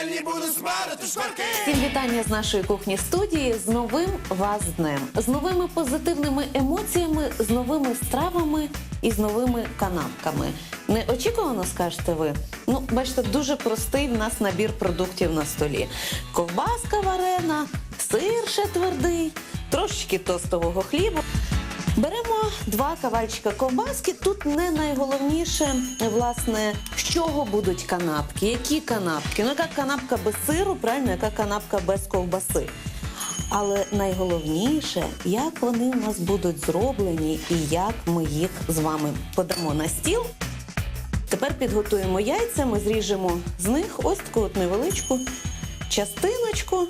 пательні буду смарити шкварки. Всім вітання з нашої кухні студії з новим вас днем, з новими позитивними емоціями, з новими стравами і з новими канапками. Неочікувано скажете ви? Ну, бачите, дуже простий в нас набір продуктів на столі: ковбаска варена, сир ще твердий, трошечки тостового хлібу. Беремо два кавальчика ковбаски. Тут не найголовніше, власне, з чого будуть канапки, які канапки. Ну, яка канапка без сиру, правильно, яка канапка без ковбаси. Але найголовніше, як вони у нас будуть зроблені і як ми їх з вами подамо на стіл. Тепер підготуємо яйця, ми зріжемо з них ось таку от невеличку частиночку.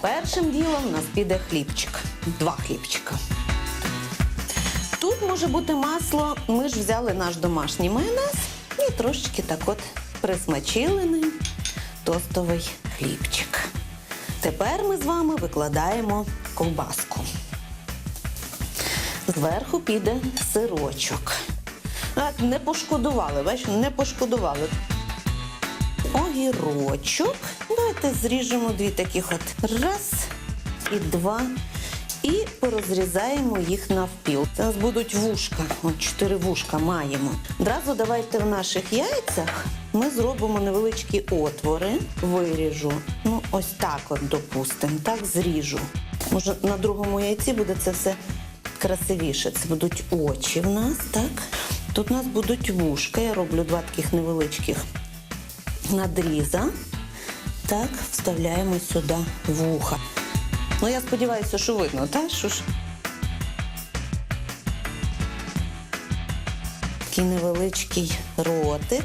Першим ділом у нас піде хлібчик. Два хлібчика. Тут може бути масло. Ми ж взяли наш домашній майонез і трошечки так от присмачили тостовий хлібчик. Тепер ми з вами викладаємо ковбаску. Зверху піде сирочок. Так, не пошкодували, бачите, не пошкодували. Огірочок. Давайте зріжемо дві таких от. Раз і два. І порозрізаємо їх навпіл. У нас будуть вушка. От чотири вушка маємо. Одразу давайте в наших яйцях ми зробимо невеличкі отвори. Виріжу. Ну, ось так от допустимо. Так зріжу. Може, на другому яйці буде це все красивіше. Це будуть очі в нас, так? Тут у нас будуть вушка. Я роблю два таких невеличких надріза. Так, вставляємо сюди вуха. Ну, я сподіваюся, що видно, так? Що ж? Такий невеличкий ротик.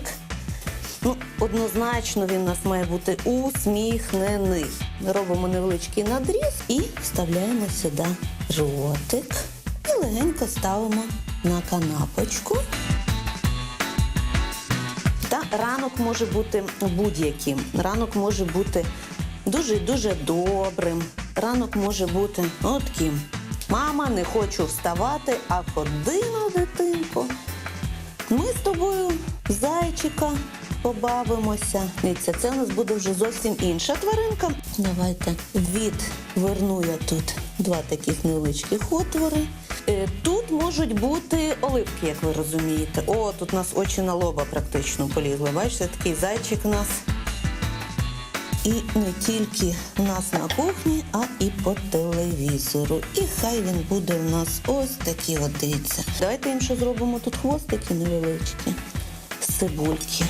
Ну, однозначно він у нас має бути усміхнений. Робимо невеличкий надріз і вставляємо сюди ротик. І легенько ставимо на канапочку. Та ранок може бути будь-яким. Ранок може бути дуже-дуже добрим. Ранок може бути от таким. Мама, не хочу вставати, а ходи на дитинку. Ми з тобою зайчика побавимося. Дивіться, це у нас буде вже зовсім інша тваринка. Давайте відверну я тут два таких невеличких отвори. Е, Тут можуть бути оливки, як ви розумієте. О, тут у нас очі на лоба практично полізли. Бачите, такий зайчик у нас. І не тільки нас на кухні, а і по телевізору. І хай він буде у нас ось от дивіться. Давайте їм що зробимо тут хвостики невеличкі з цибульки.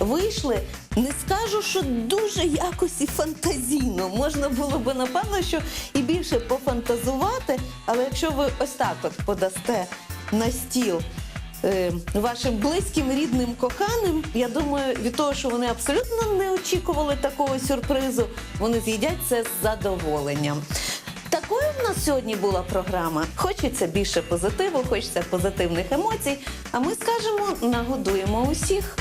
Вийшли, не скажу, що дуже якось і фантазійно. Можна було би, напевно, що і більше пофантазувати, але якщо ви ось так от подасте на стіл вашим близьким, рідним, коханим, я думаю, від того, що вони абсолютно не очікували такого сюрпризу, вони з'їдять це з задоволенням. Такою в нас сьогодні була програма. Хочеться більше позитиву, хочеться позитивних емоцій. А ми скажемо, нагодуємо усіх.